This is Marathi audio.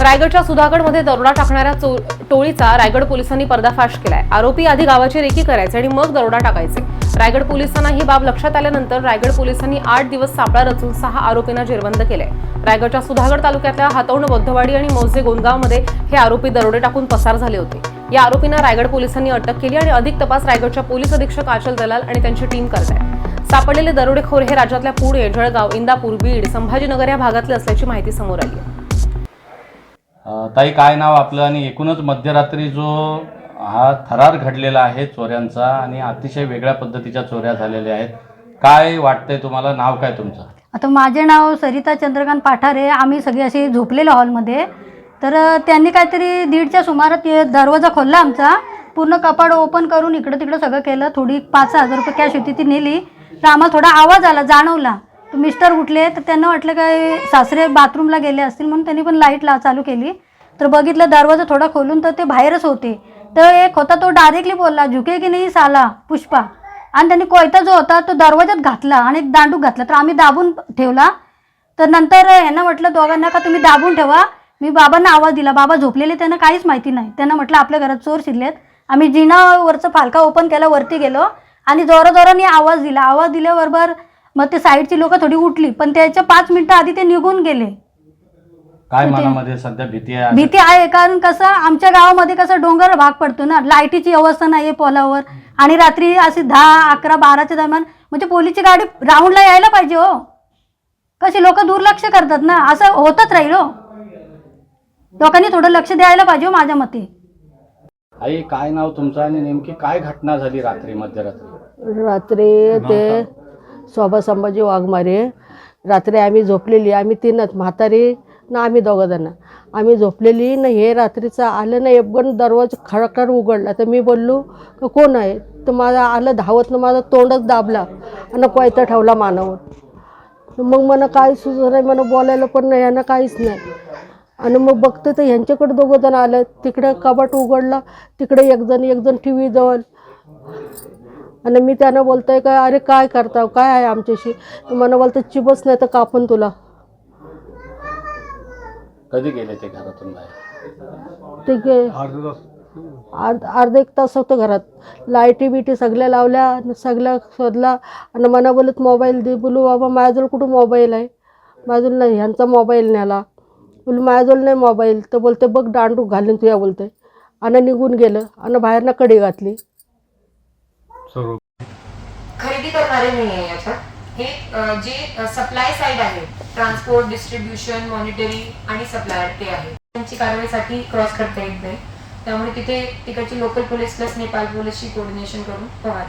रायगडच्या सुधागडमध्ये दरोडा टाकणाऱ्या टोळीचा रायगड पोलिसांनी पर्दाफाश केलाय. आरोपी आधी गावाची रेकी करायचे आणि मग दरोडा टाकायचे. रायगड पोलिसांना ही बाब लक्षात आल्यानंतर रायगड पोलिसांनी आठ दिवस सापळा रचून सहा आरोपींना जेरबंद केले रायगडच्या सुधागड तालुक्यातल्या हातवण बौद्धवाडी आणि मौजे गोंदगावमध्ये हे आरोपी दरोडे टाकून पसार झाले होते. या आरोपींना रायगड पोलिसांनी अटक केली आणि अधिक तपास रायगडच्या पोलीस अधीक्षक आचल दलाल आणि त्यांची टीम करत आहे. सापडलेले दरोडेखोर हे राज्यातल्या पुणे जळगाव इंदापूर बीड संभाजीनगर या भागातले असल्याची माहिती समोर आली आहे. ताई काय नाव आपलं? आणि एकूणच मध्यरात्री जो हा थरार घडलेला आहे चोऱ्यांचा आणि अतिशय वेगळ्या पद्धतीच्या चोऱ्या झालेल्या आहेत काय वाटतंय तुम्हाला? नाव काय तुमचं? आता माझे नाव सरिता चंद्रकांत पाठारे. आम्ही सगळे असे झोपलेलो हॉलमध्ये. तर त्यांनी काहीतरी दीडच्या सुमारात दरवाजा खोलला आमचा. पूर्ण कपाट ओपन करून इकडं तिकडं सगळं केलं. थोडी पाच सहा हजार रुपये कॅश होती ती नेली. तर आम्हाला थोडा आवाज आला जाणवला. मिस्टर उठले तर त्यांना वाटलं काय सासरे बाथरूमला गेले असतील म्हणून त्यांनी पण लाइट ला चालू केली. तर बघितलं दरवाजा थोडा खोलून तर ते बाहेरच होते. तर एक होता तो डायरेक्टली बोलला झुके की नाही साला पुष्पा? आणि त्यांनी कोयता जो होता तो दरवाजात घातला आणि एक दांडूक घातला. तर आम्ही दाबून ठेवला. तर नंतर यांना म्हटलं दोघांना का तुम्ही दाबून ठेवा? मी बाबांना आवाज दिला. बाबा झोपलेले त्यांना काहीच माहिती नाही. त्यांना म्हटलं आपल्या घरात चोर शिरलेत. आम्ही जिनावरचं फालका ओपन केला वरती गेलो आणि जोराजोराने आवाज दिला. आवाज दिल्याबरोबर मग ते साईडची लोक थोडी उठली पण त्याच्या पाच मिनिटं आधी ते निघून गेले. काय मनामध्ये सध्या भीती आहे? भीती आहे कारण कसं आमच्या गावामध्ये कसं डोंगर भाग पडतो ना लाईटीची व्यवस्था नाही आहे पोलावर. आणि रात्री असे दहा अकरा बाराच्या दरम्यान म्हणजे पोलीसची गाडी राऊंडला यायला पाहिजे हो. कशी लोक दुर्लक्ष करतात ना असं होतच राहील हो. लोकांनी थोडं लक्ष द्यायला पाहिजे हो माझ्या मते. आई काय नाव तुमचं आणि नेमकी काय घटना झाली रात्री मध्यरात्री? रात्री ते शोभा संभाजी वाघमारे. रात्री आम्ही झोपलेली आम्ही तीनच म्हातारी ना आम्ही दोघंजण आम्ही झोपलेली ना हे रात्रीचं आलं ना एपगण दरवाजा खडखड उघडला. तर मी बोललो का कोण आहे? तर माझा आलं धावत ना माझा तोंडच दाबला आणि कोयता ठेवला मानावर. मग मला काय सुचत नाही मला बोलायला पण नाही यांना काहीच नाही. आणि मग बघते तर ह्यांच्याकडे दोघंजण आलं. तिकडे कबाट उघडला तिकडे एकजण एकजण टी व्ही जवळ. आणि मी त्यांना बोलतोय काय अरे काय करता काय आहे आमच्याशी? मला बोलतं चिबच नाही तर कापून तुला. कधी गेले ते घरातून बाहेर? ते गे अर्ध अर्धा एक तास होतं घरात. लाईटी बिटी सगळ्या लावल्या सगळ्या शोधला आणि मला बोलत मोबाईल दे. बोलू बाबा माझ्याजवळ कुठं मोबाईल आहे? माझ्याजवळ नाही ह्यांचा मोबाईल न्याला. बोलू माझ्याजवळ नाही मोबाईल. तर बोलते बघ दांडू घालून तुया बोलते आणि निघून गेलं आणि बाहेरनं कडी घातली. खरेदी करणारे नाही आहे याच्यात हे जे सप्लाय साईड आहे ट्रान्सपोर्ट डिस्ट्रीब्युशन मॉनिटरिंग आणि सप्लायर ते आहे. त्यांची कारवाईसाठी क्रॉस करता येत नाही. त्यामुळे तिथे तिकडची लोकल पोलीस प्लस नेपाल पोलीसशी कोऑर्डिनेशन करून फवारणी